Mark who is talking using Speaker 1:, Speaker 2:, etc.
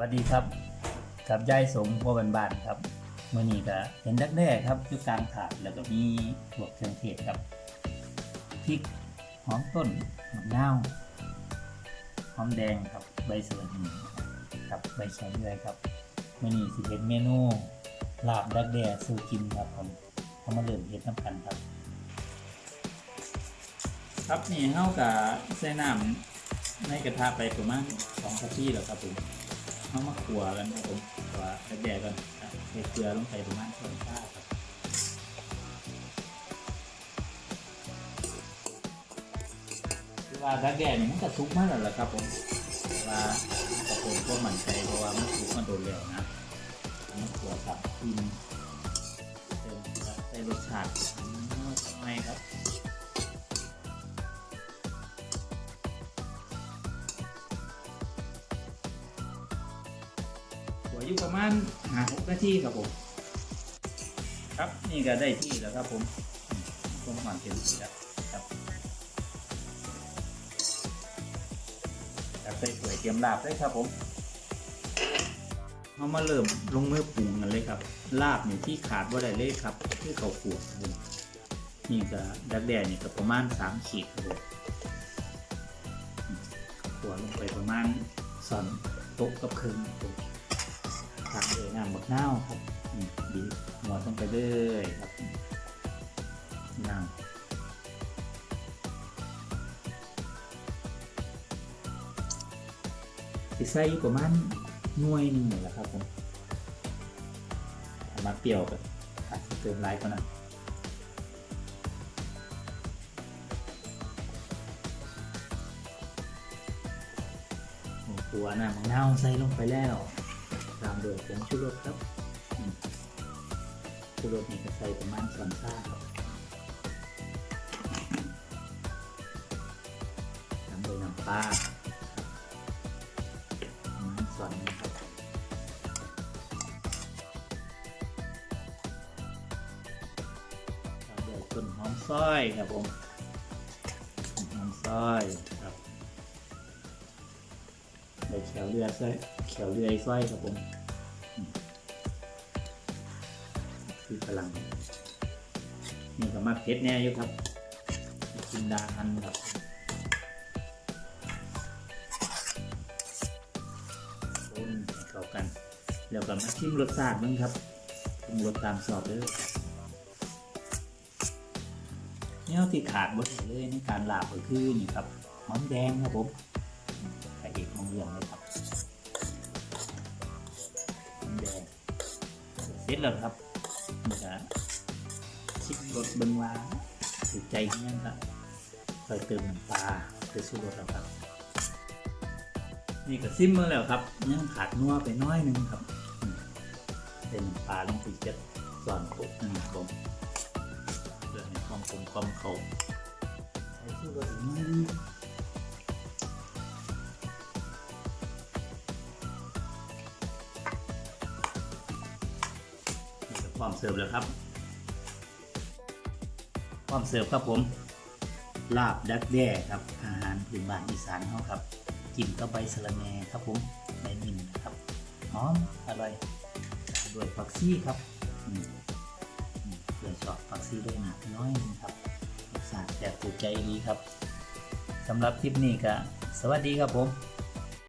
Speaker 1: วัสดีครับ กับยายสมพ่อบันบานครับเมื่อนี้ก็เห็นดักแด้ครับอยู่กลางถาดแล้วก็มีพวกเครื่องเทศครับพริกหอมต้นมะนาวหอมแดงครับใบสะระหีกับใบชะเลยครับเมื่อนี้สิเป็นเมนูลาบดักแด้สูกินครับผมเขามาเริ่มเฮ็ดน้ำกันครับ ครับนี่เฮากับใส่น้ำในกระทะไปประมาณสองนาทีแล้วครับผม เอามาขัวกันครับผมขัวแดกๆกันใส่เกลือลงไปประมาณสองชาครับเวลาดักแดดนี่มันก็สุกมากแล้วล่ะครับผมเวลาแต่ผมก็หมั่นใจเพราะว่ามันสุกมาโดนแล้วนะเอามันขัวกับกินเติมใส่รสชาติไม่ครับ อยู่ประมาณหาหกนาทีครับผม ครับนี่ก็ได้ที่แล้วครับผมต้มหวานเต็มที่แล้วครับจับใส่ถ้วยเตรียมลาบเลยครับผมเรามาเริ่มลงมือปรุงกันเลยครับ ลาบนี่ที่ขาดว่าได้เลยครับคือเขาขวดนี่ก็ดักแด้นี่ก็ประมาณสามขีดครับผมขวดลงไปประมาณสอนโต๊ะกับครึ่งครับ ผักเลยน้ำบักนาครับบีบหัวลงไปเลยครับน้ำสิใส่อยู่ประมาณหน่วยนึงนี่แหละครับผมถ้ามาเปรี้ยวก็อาจจะเติมหลายกว่านั้นโอ้ตัวน้ำบักนาใส่ลงไปแล้ว ตามด้วยผงชูรสครับชูรสนี่ก็ใส่ประมาณสองชาครับตามด้วยน้ำปลาประมาณสองนะครับตามด้วยต้นหอมซอยครับผมหอมซอย ครับใบเขียวเลือดซอยเขียวเลือยซอยครับผมคือพลังนี่ก็มาเพชรแน่อยู่ครับกินดาอันครับคนเข้ากัน แล้วก็มาชิมรสชาติมันครับชิมรสตามสอบเลยเนี่ยที่ขาดบดเลยในการลาบก็คือนี่ครับหอมแดงครับผม รื่องเลยครับแดงเสร็จแล้วครับนี่ก็ชิมรสเบิ่งว่าถูกใจเงี้ยครับคอยเติมปลาไปสู้รสแล้วครับ นี่ก็ซิมมาแล้วครับยังขาดนัวไปน้อยนึงครับ เป็นปลาลงไปเจ็ดส่วนโคกหนึ่งผมเพื่อให้ความกลมความเข้าใส่สู้รสอีกนิด พร้อมเสิร์ฟแล้วครับพร้อมเสิร์ฟครับผมลาบดักแด้ครับ อาหารพื้นบ้านอีสานเขาครับกินกับใบสะระแหน่ครับผมใบมินครับหอมอร่อยด้วยผักซี่ครับอืมอืมเพื่อชอบผักซี่ด้วยหนักน้อยนึงครับสาติแบบถูกใจดีครับสำหรับคลิปนี้ก็สวัสดีครับผม